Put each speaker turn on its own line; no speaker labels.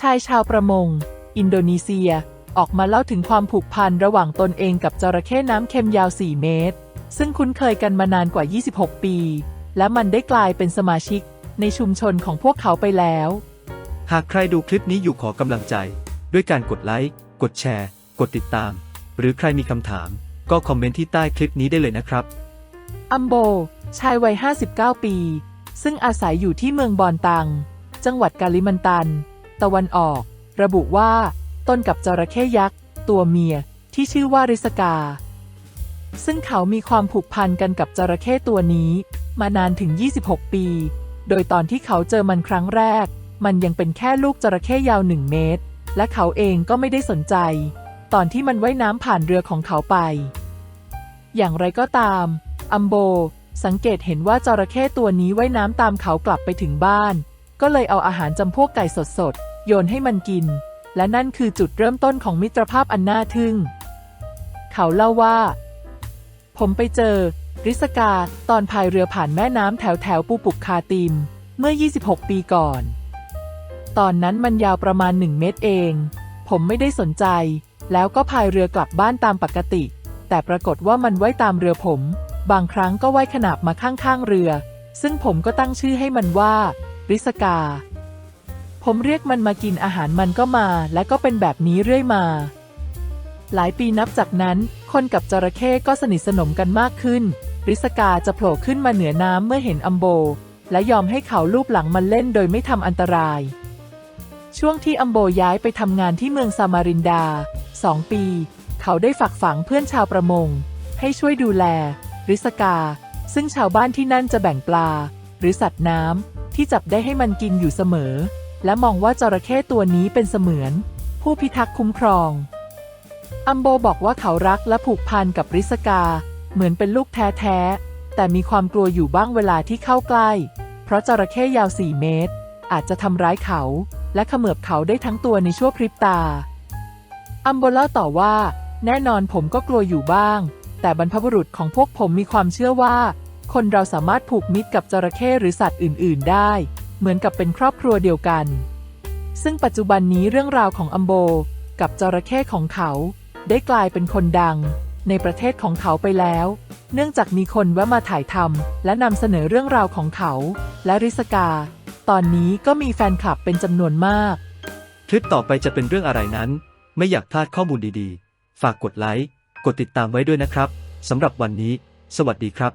ชายชาวประมง อินโดนีเซีย ออกมาเล่าถึงความผูกพันระหว่างตนเองกับจระเข้น้ำเค็มยาว 4 เมตร ซึ่งคุ้นเคยกันมานานกว่า 26 ปี และมันได้กลายเป็นสมาชิกในชุมชนของพวกเขาไปแล้ว
หากใครดูคลิปนี้อยู่ขอกำลังใจ ด้วยการกดไลค์ กดแชร์ กดติดตาม หรือใครมีคำถาม ก็คอมเมนต์ที่ใต้คลิปนี้ได้เลยนะครับ
อัมโบ ชายวัย 59 ปี ซึ่งอาศัยอยู่ที่เมืองบอนตัง จังหวัดกาลิมันตัน ตะวันออก ระบุว่า ตนกับจระเข้ยักษ์ ตัวเมียที่ชื่อว่าริสกา ซึ่งเขามีความผูกพันกันกับจระเข้ตัวนี้ มานานถึง 26 ปี โดยตอนที่เขาเจอมันครั้งแรก มันยังเป็นแค่ลูกจระเข้ยาว1เมตร และเขาเองก็ไม่ได้สนใจ ตอนที่มันว่ายน้ำผ่านเรือของเขาไป อย่างไรก็ตาม อัมโบสังเกตเห็นว่าจระเข้ตัวนี้ว่ายน้ำตามเขากลับไปถึงบ้าน ก็เลยเอาอาหารจำพวกไก่สด โยนให้มันกิน และนั่นคือจุดเริ่มต้นของมิตรภาพอันน่าทึ่ง เขาเล่าว่า ผมไปเจอ ริสกาตอนพายเรือผ่านแม่น้ำแถวแถวปูปุกคาติม เมื่อ 26 ปีก่อน ตอนนั้นมันยาวประมาณ 1 เมตรเอง ผมไม่ได้สนใจ แล้วก็พายเรือกลับบ้านตามปกติ แต่ปรากฏว่ามันว่ายตามเรือผม บางครั้งก็ว่ายขนาบมาข้างๆเรือ ซึ่งผมก็ตั้งชื่อให้มันว่า ริสกา ผมเรียกมันมากินอาหารมันก็มา และก็เป็นแบบนี้เรื่อยมา หลายปีนับจากนั้น คนกับจระเข้ก็สนิทสนมกันมากขึ้น ริสกาจะโผล่ขึ้นมาเหนือน้ำเมื่อเห็นอัมโบ และยอมให้เขาลูบหลังมันเล่นโดยไม่ทำอันตราย ช่วงที่อัมโบย้ายไปทำงานที่เมืองซามารินดาสองปี เขาได้ฝากฝังเพื่อนชาวประมง ให้ช่วยดูแล ริสกา ซึ่งชาวบ้านที่นั่นจะแบ่งปลา หรือสัตว์น้ำที่จับได้ให้มันกินอยู่เสมอ และมองว่าจระเข้ตัวนี้เป็นเสมือน ผู้พิทักษ์คุ้มครอง อัมโบบอกว่าเขารักและผูกพันกับริสกา เหมือนเป็นลูกแท้ๆ แต่มีความกลัวอยู่บ้างเวลาที่เข้าใกล้ เพราะจระเข้ยาว 4 เมตร อาจจะทำร้ายเขา และเขมือบเขาได้ทั้งตัวในชั่วพริบตา อัมโบเล่าต่อว่า แน่นอนผมก็กลัวอยู่บ้าง แต่บรรพบุรุษของพวกผมมีความเชื่อว่า คนเราสามารถผูกมิตรกับจระเข้หรือสัตว์อื่น ๆ ได้ เหมือนกับเป็นครอบครัวเดียวกัน ซึ่งปัจจุบันนี้เรื่องราวของอัมโบกับจระเข้ของเขา ได้กลายเป็นคนดัง ในประเทศของเขาไปแล้ว เนื่องจากมีคนแวะมาถ่ายทำและนำเสนอเรื่องราวของเขา และริสกา ตอนนี้ก็มีแฟนคลับเป็นจำนวนมาก
คลิปต่อไปจะเป็นเรื่องอะไรนั้น ไม่อยากพลาดข้อมูลดีๆ ฝากกดไลค์ กดติดตามไว้ด้วยนะครับสำหรับวันนี้ สวัสดีครับ